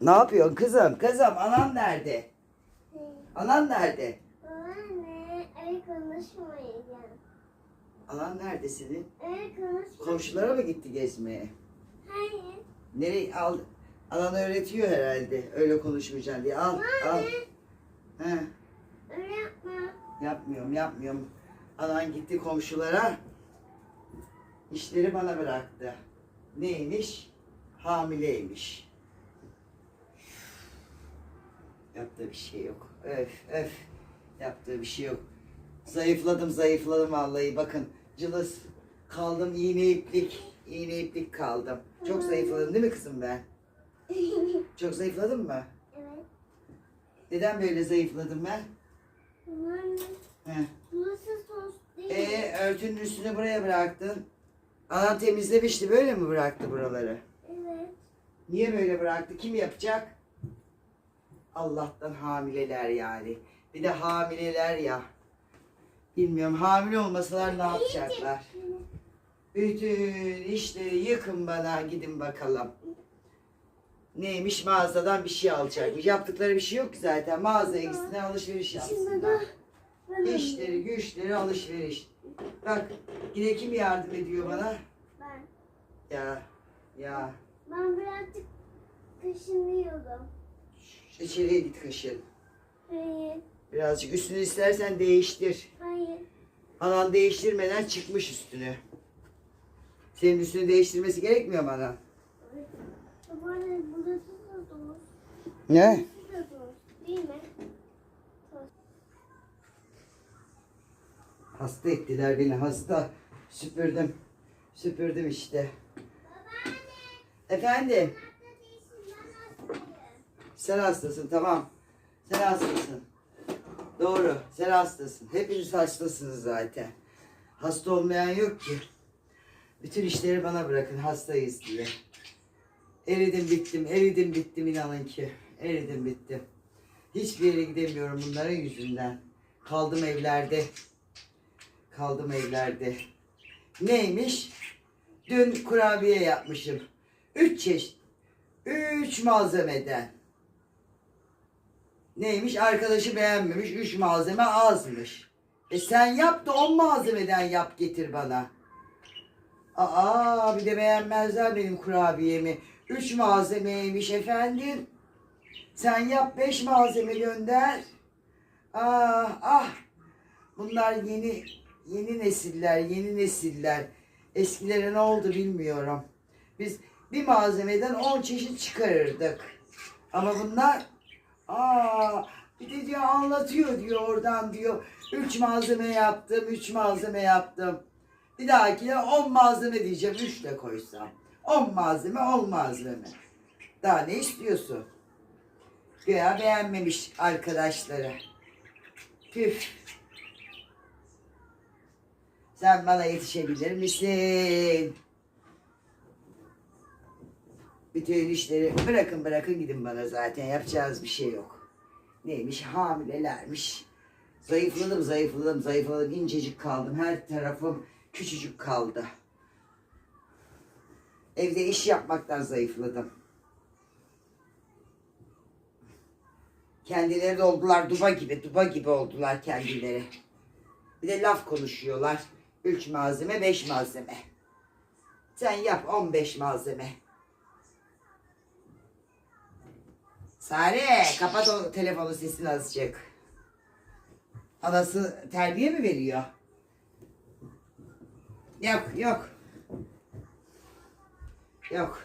Ne yapıyorsun kızım? Kızım anan nerede? Anan nerede? Anne, öyle konuşmayacağım. Anan nerede senin? Öyle konuşma. Komşulara mı gitti gezmeye? Hayır. Nereye al? Anan öğretiyor herhalde. Öyle konuşmayacaksın diye. Al, al. He, Öyle yapma. yapmıyorum, yapmıyorum. Anan gitti komşulara. İşleri bana bıraktı. Neymiş? Hamileymiş. Yaptığı bir şey yok. Öf, öf. Yaptığı bir şey yok. Zayıfladım, zayıfladım vallahi. Bakın, cılız kaldım, iğne iplik. iğne iplik kaldım. Çok zayıfladım değil mi kızım ben? Çok zayıfladım mı? evet. Neden böyle zayıfladım ben? Anne, He. burası sos değil. Ee, örtünün üstünü buraya bıraktın. Anan temizlemişti, böyle mi bıraktı buraları? Evet. Niye böyle bıraktı? Kim yapacak? Allah'tan hamileler yani. Bir de hamileler ya. Bilmiyorum hamile olmasalar ne yapacaklar? Bütün işleri yıkın bana gidin bakalım. Neymiş mağazadan bir şey alacakmış. Yaptıkları bir şey yok ki zaten. Mağazaya gitsinler alışveriş yapsınlar. İşleri güçleri alışveriş. Bak yine kim yardım ediyor bana? ben, Ya ya ben birazcık kaşınıyorum. İçeriye git kaşın. Hayır. Birazcık üstünü istersen değiştir. Hayır. Anan değiştirmeden çıkmış üstünü. Senin üstünü değiştirmesi gerekmiyor mu anan? Babaanne burası da sos. Ne? Burası da sos. Değil mi? Hasta ettiler beni hasta. Süpürdüm. Süpürdüm işte. Efendim? Sen hastasın tamam. Sen hastasın. Doğru. Sen hastasın. Hepiniz hastasınız zaten. Hasta olmayan yok ki. Bütün işleri bana bırakın hastayız diye. Eridim bittim, eridim bittim inanın ki. Eridim bittim. Hiçbir yere gidemiyorum bunların yüzünden. Kaldım evlerde. Kaldım evlerde. Neymiş? Dün kurabiye yapmışım. Üç çeşit. Üç malzemeden. Neymiş? Arkadaşı beğenmemiş. Üç malzeme azmış. E sen yap da on malzemeden yap getir bana. Aa bir de beğenmezler benim kurabiyemi. Üç malzemeymiş efendim. Sen yap beş malzeme gönder. Ah ah. Bunlar yeni yeni nesiller, yeni nesiller. Eskilere ne oldu bilmiyorum. Biz bir malzemeden 10 çeşit çıkarırdık. Ama bunlar aa bir de diyor anlatıyor diyor oradan diyor. 3 malzeme yaptım, 3 malzeme yaptım. Bir dahakine 10 malzeme diyeceğim, 3 de koysam. 10 malzeme, 10 malzeme. Daha ne istiyorsun? Güya beğenmemiş arkadaşları. Püf. Sen bana yetişebilir misin? Bütün işleri bırakın bırakın gidin bana zaten yapacağız bir şey yok. Neymiş hamilelermiş. Zayıfladım zayıfladım zayıfladım incecik kaldım her tarafım küçücük kaldı. Evde iş yapmaktan zayıfladım. Kendileri de oldular duba gibi duba gibi oldular kendileri. Bir de laf konuşuyorlar. Üç malzeme, beş malzeme. Sen yap 15 malzeme. Sare kapat o telefonu sesini azıcık. Anası terbiye mi veriyor? Yok yok. Yok.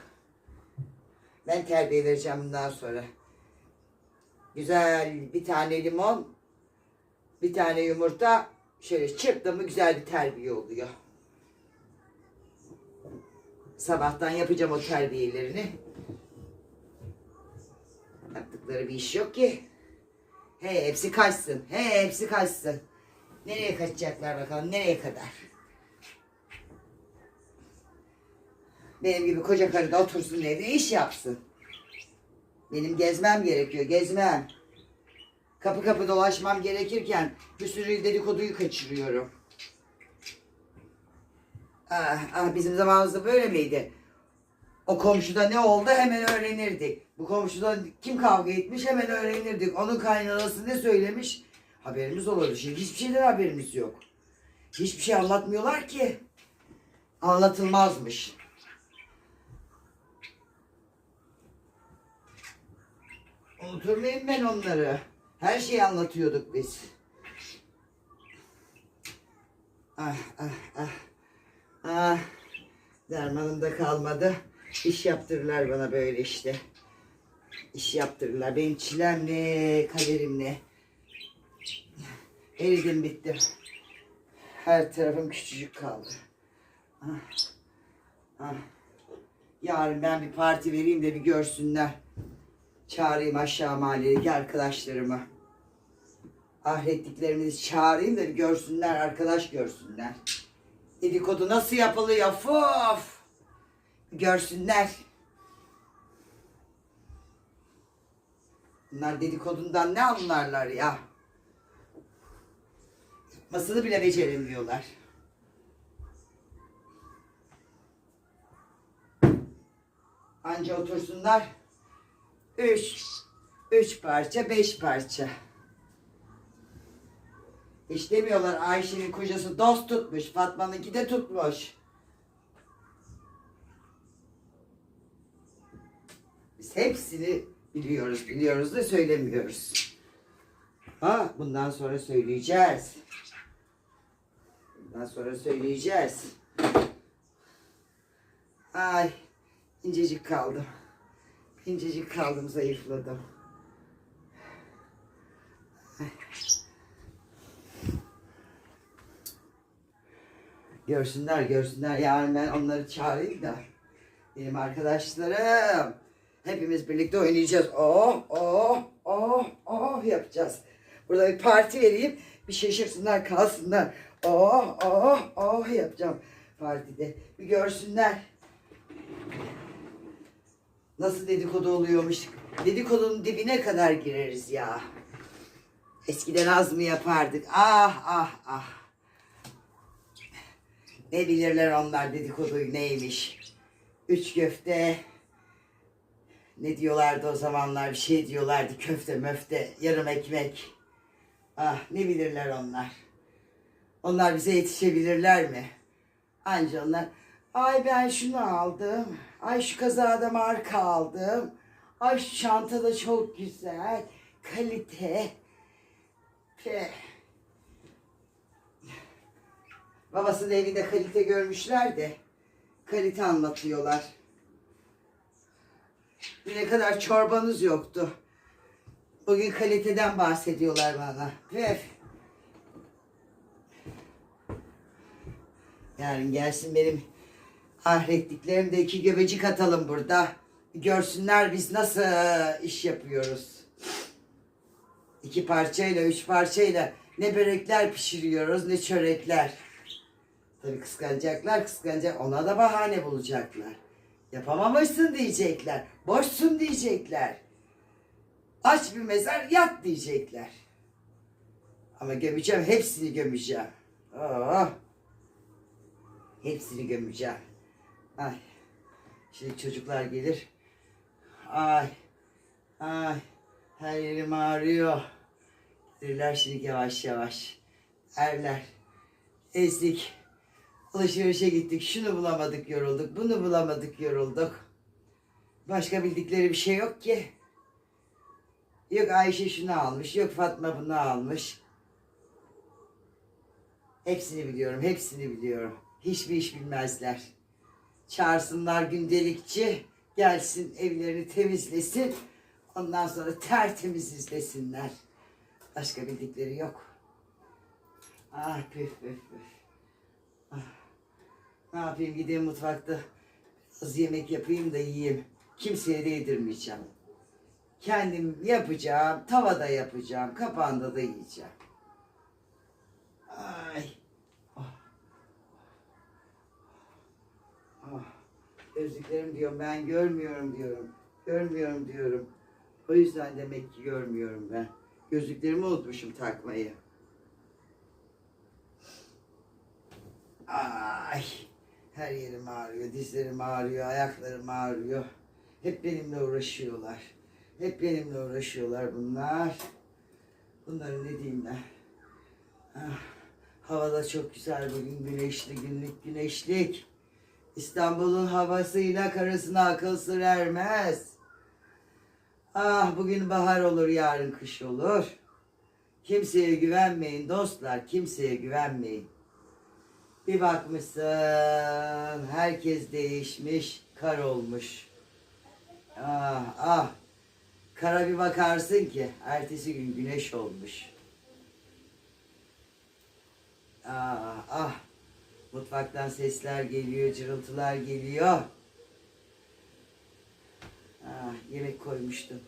Ben terbiye vereceğim bundan sonra. Güzel bir tane limon, bir tane yumurta, şöyle çırptım mı güzel bir terbiye oluyor. Sabahtan yapacağım o terbiyelerini. Yaptıkları bir iş yok ki. He hepsi kaçsın. He hepsi kaçsın. Nereye kaçacaklar bakalım nereye kadar. Benim gibi koca karı da otursun evde iş yapsın. Benim gezmem gerekiyor gezmem. Kapı kapı dolaşmam gerekirken bir sürü dedikoduyu kaçırıyorum. Ah, ah bizim zamanımızda böyle miydi? O komşuda ne oldu hemen öğrenirdik. Bu komşuda kim kavga etmiş hemen öğrenirdik. Onun kaynanası ne söylemiş haberimiz olurdu. Şimdi hiçbir şeyden haberimiz yok. Hiçbir şey anlatmıyorlar ki. Anlatılmazmış. Unuturmayayım ben onları. Her şeyi anlatıyorduk biz. Ah ah ah. Ah. Dermanım da kalmadı. İş yaptırırlar bana böyle işte. İş yaptırırlar. Benim çilem ne, kaderim ne. Eridim bittim. Her tarafım küçücük kaldı. Ah. Ah. Yarın ben bir parti vereyim de bir görsünler. Çağırayım aşağı mahalledeki arkadaşlarımı. Ahrettiklerimizi çağırayım da bir görsünler, arkadaş görsünler. Dedikodu nasıl yapılıyor? Fuf! Görsünler. Bunlar dedikodundan ne anlarlar ya? Yapmasını bile beceremiyorlar. Anca otursunlar. Üç. Üç parça, beş parça. Hiç demiyorlar Ayşe'nin kocası dost tutmuş. Fatma'nınki de tutmuş. Biz hepsini biliyoruz, biliyoruz da söylemiyoruz. Ha, bundan sonra söyleyeceğiz. Bundan sonra söyleyeceğiz. Ay, incecik kaldım. İncecik kaldım, zayıfladım. Görsünler, görsünler. Yarın ben onları çağırayım da. Benim arkadaşlarım. Hepimiz birlikte oynayacağız. Oh, oh, oh, oh yapacağız. Burada bir parti vereyim. Bir şaşırsınlar, kalsınlar. Oh, oh, oh yapacağım partide. Bir görsünler. Nasıl dedikodu oluyormuş. Dedikodunun dibine kadar gireriz ya. Eskiden az mı yapardık? Ah, ah, ah. Ne bilirler onlar dedikodu neymiş. Üç köfte. Ne diyorlardı o zamanlar bir şey diyorlardı köfte möfte yarım ekmek. Ah ne bilirler onlar. Onlar bize yetişebilirler mi? Anca onlar ay ben şunu aldım. Ay şu kazada marka aldım. Ay şu çanta da çok güzel. Kalite. Peh. Babasının evinde kalite görmüşler de kalite anlatıyorlar. Ne kadar çorbanız yoktu. Bugün kaliteden bahsediyorlar bana. Pef. Yarın gelsin benim ahrettiklerim de iki göbecik atalım burada. Görsünler biz nasıl iş yapıyoruz. İki parçayla, üç parçayla ne börekler pişiriyoruz ne çörekler. Tabii kıskanacaklar, kıskanacak. Ona da bahane bulacaklar. Yapamamışsın diyecekler. Boşsun diyecekler. Aç bir mezar yat diyecekler. Ama gömeceğim, hepsini gömeceğim. Oh. Hepsini gömeceğim. Ay. Şimdi çocuklar gelir. Ay. Ay. Her yerim ağrıyor. Gelirler şimdi yavaş yavaş. Erler. Ezdik. Alışverişe gittik. Şunu bulamadık yorulduk. Bunu bulamadık yorulduk. Başka bildikleri bir şey yok ki. Yok Ayşe şunu almış. Yok Fatma bunu almış. Hepsini biliyorum. Hepsini biliyorum. Hiçbir iş bilmezler. Çağırsınlar gündelikçi. Gelsin evlerini temizlesin. Ondan sonra tertemiz izlesinler. Başka bildikleri yok. Ah püf püf püf. Ah. Ne yapayım gideyim mutfakta az yemek yapayım da yiyeyim. Kimseye de yedirmeyeceğim. Kendim yapacağım, tavada yapacağım, kapağında da yiyeceğim. Ay. Ah. Ah. Gözlüklerim diyorum ben görmüyorum diyorum. Görmüyorum diyorum. O yüzden demek ki görmüyorum ben. Gözlüklerimi unutmuşum takmayı. Ay. Her yerim ağrıyor, dizlerim ağrıyor, ayaklarım ağrıyor. Hep benimle uğraşıyorlar. Hep benimle uğraşıyorlar bunlar. Bunları ne diyeyim ben? Ah, hava da çok güzel bugün güneşli, günlük güneşlik. İstanbul'un havasıyla karısına akıl sır ermez. Ah bugün bahar olur, yarın kış olur. Kimseye güvenmeyin dostlar, kimseye güvenmeyin. Bir bakmışsın herkes değişmiş, kar olmuş. Ah ah. Kara bir bakarsın ki ertesi gün güneş olmuş. Ah ah. Mutfaktan sesler geliyor, cırıltılar geliyor. Ah, yemek koymuştum.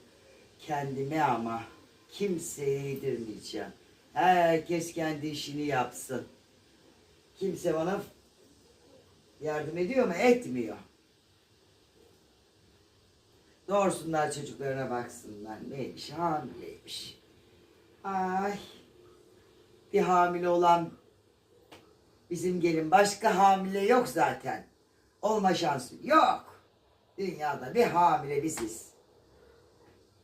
Kendime ama kimseye yedirmeyeceğim. Herkes kendi işini yapsın. Kimse bana yardım ediyor mu? Etmiyor. Doğursunlar çocuklarına baksınlar. Neymiş? Hamileymiş. Ay. Bir hamile olan bizim gelin başka hamile yok zaten. Olma şansı yok. Dünyada bir hamile biziz.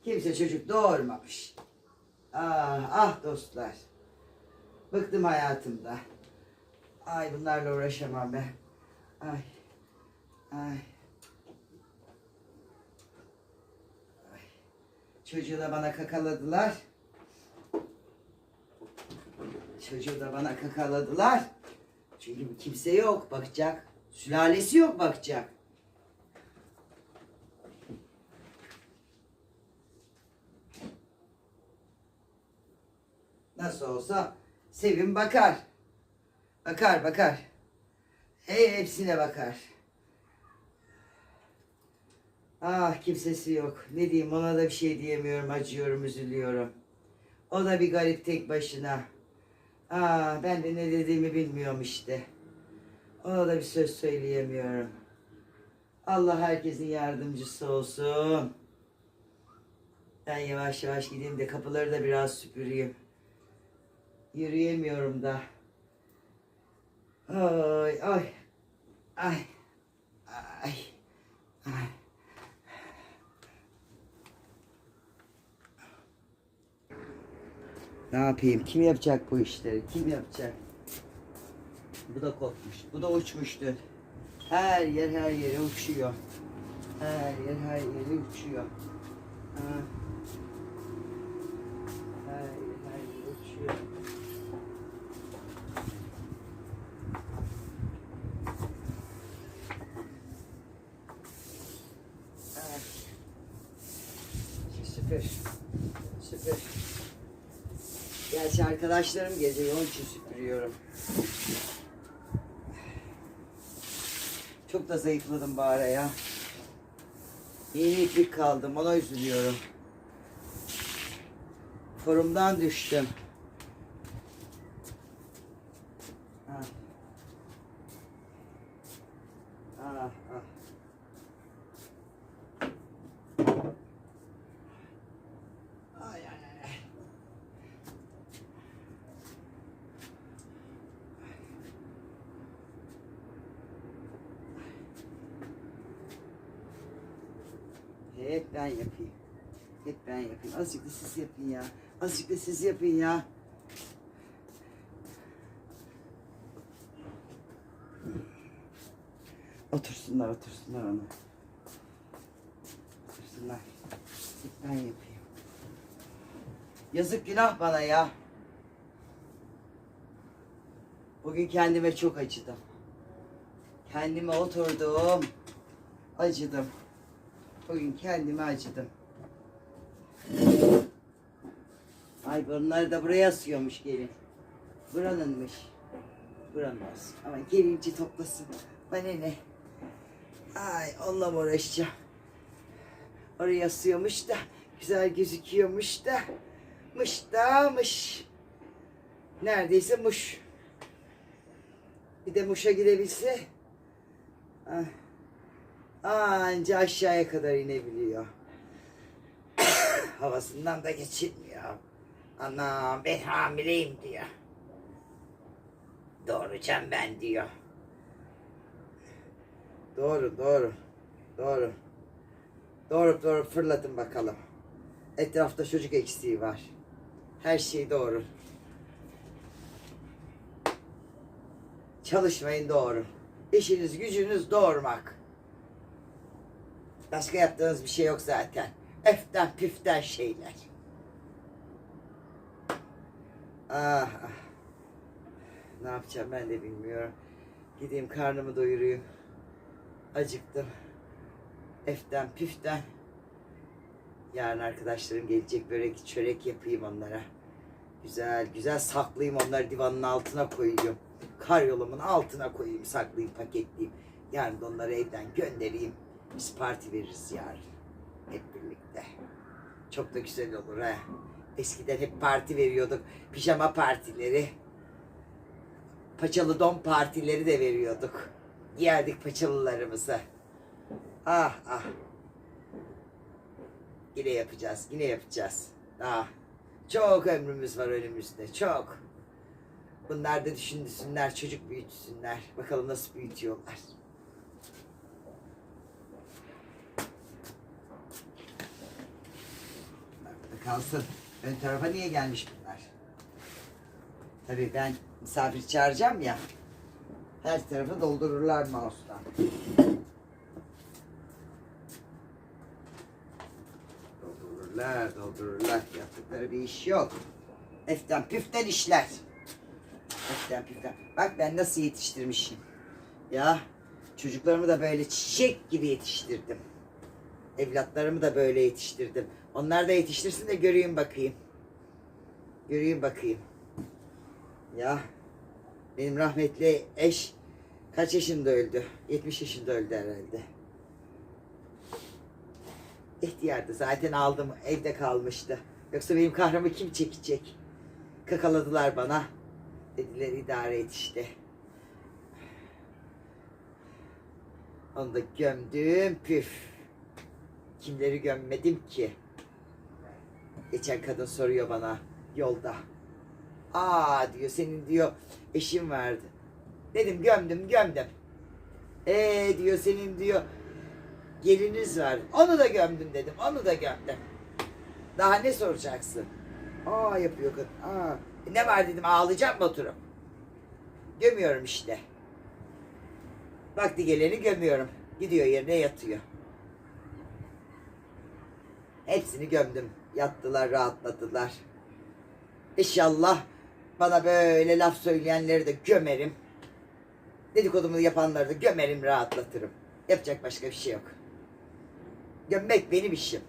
Kimse çocuk doğurmamış. Ah ah dostlar. Bıktım hayatımda. Ay bunlarla uğraşamam. Ay. Ay. Ay. Çocuğu da bana kakaladılar. Çocuğu da bana kakaladılar. Çünkü kimse yok bakacak. Sülalesi yok bakacak. Nasıl olsa Sevim bakar. Bakar bakar. Hey, hepsine bakar. Ah kimsesi yok. Ne diyeyim ona da bir şey diyemiyorum. Acıyorum, üzülüyorum. O da bir garip tek başına. Ah ben de ne dediğimi bilmiyorum işte. Ona da bir söz söyleyemiyorum. Allah herkesin yardımcısı olsun. Ben yavaş yavaş gideyim de kapıları da biraz süpüreyim. Yürüyemiyorum da. Ay ay. Ay. Ay. Ne yapayım? Kim yapacak bu işleri? Kim yapacak? Bu da kopmuş. Bu da uçmuştu. Her yer her yere uçuyor. Her yer her yere uçuyor. Ha. Her yer her yere uçuyor. Evet. Süpür. Süpür. Gerçi arkadaşlarım geziyor, onun için süpürüyorum. Çok da zayıfladım bari ya. Yeni iplik kaldım, ona üzülüyorum. Forumdan düştüm. Hep ben yapayım. Hep ben yapayım. Azıcık da siz yapın ya. Azıcık da siz yapın ya. Otursunlar, otursunlar ona. Otursunlar. Hep ben yapayım. Yazık günah bana ya. Bugün kendime çok acıdım. Kendime oturdum. Acıdım. Bugün kendime acıdım. Ay bunları da buraya asıyormuş gelin. Buranınmış. Buranın olsun. Ama gelince toplasın. Bana ne? Ay onunla mı uğraşacağım? Oraya asıyormuş da güzel gözüküyormuş da mış da mış. Neredeyse muş. Bir de muşa gidebilse. Ah. Anca aşağıya kadar inebiliyor. Havasından da geçilmiyor. Anam ben hamileyim diyor. Doğuracağım ben diyor. Doğru, doğru. Doğru. Doğru, doğru. Fırlatın bakalım. Etrafta çocuk eksiği var. Her şey doğru. Çalışmayın doğru. İşiniz gücünüz doğurmak. Başka yaptığınız bir şey yok zaten. Eften püften şeyler. Ah, ah. Ne yapacağım ben de bilmiyorum. Gideyim karnımı doyurayım. Acıktım. Eften püften. Yarın arkadaşlarım gelecek börek çörek yapayım onlara. Güzel güzel saklayayım onları divanın altına koyuyorum. Karyolumun altına koyayım saklayayım paketleyeyim. Yarın onları evden göndereyim. Biz parti veririz yarın. Hep birlikte. Çok da güzel olur ha. Eskiden hep parti veriyorduk. Pijama partileri. Paçalı don partileri de veriyorduk. Giyerdik paçalılarımızı. Ah ah. Yine yapacağız, yine yapacağız. Daha çok ömrümüz var önümüzde, çok. Bunlar da düşünsünler, çocuk büyütsünler. Bakalım nasıl büyütüyorlar. Bunlar burada kalsın. Ön tarafa niye gelmiş bunlar? Tabii ben misafir çağıracağım ya. Her tarafı doldururlar mouse'dan. Doldururlar, doldururlar. Yaptıkları bir iş yok. Eften püften işler. Eften püften. Bak ben nasıl yetiştirmişim. Ya çocuklarımı da böyle çiçek gibi yetiştirdim. Evlatlarımı da böyle yetiştirdim. Onlar da yetiştirsin de göreyim bakayım. Göreyim bakayım. Ya benim rahmetli eş kaç yaşında öldü? 70 yaşında öldü herhalde. İhtiyardı zaten aldım evde kalmıştı. Yoksa benim kahrımı kim çekecek? Kakaladılar bana. Dediler idare et işte. Onu da gömdüm püf. Kimleri gömmedim ki? Geçen kadın soruyor bana yolda. Aa diyor senin diyor eşin vardı. Dedim gömdüm gömdüm. Ee diyor senin diyor geliniz var. Onu da gömdüm dedim. Onu da gömdüm. Daha ne soracaksın? Aa yapıyor kadın. Aa. E, ne var dedim ağlayacak mı oturup? Gömüyorum işte. Vakti geleni gömüyorum. Gidiyor yerine yatıyor. Hepsini gömdüm. Yattılar, rahatladılar. İnşallah bana böyle laf söyleyenleri de gömerim. Dedikodumu yapanları da gömerim, rahatlatırım. Yapacak başka bir şey yok. Gömmek benim işim.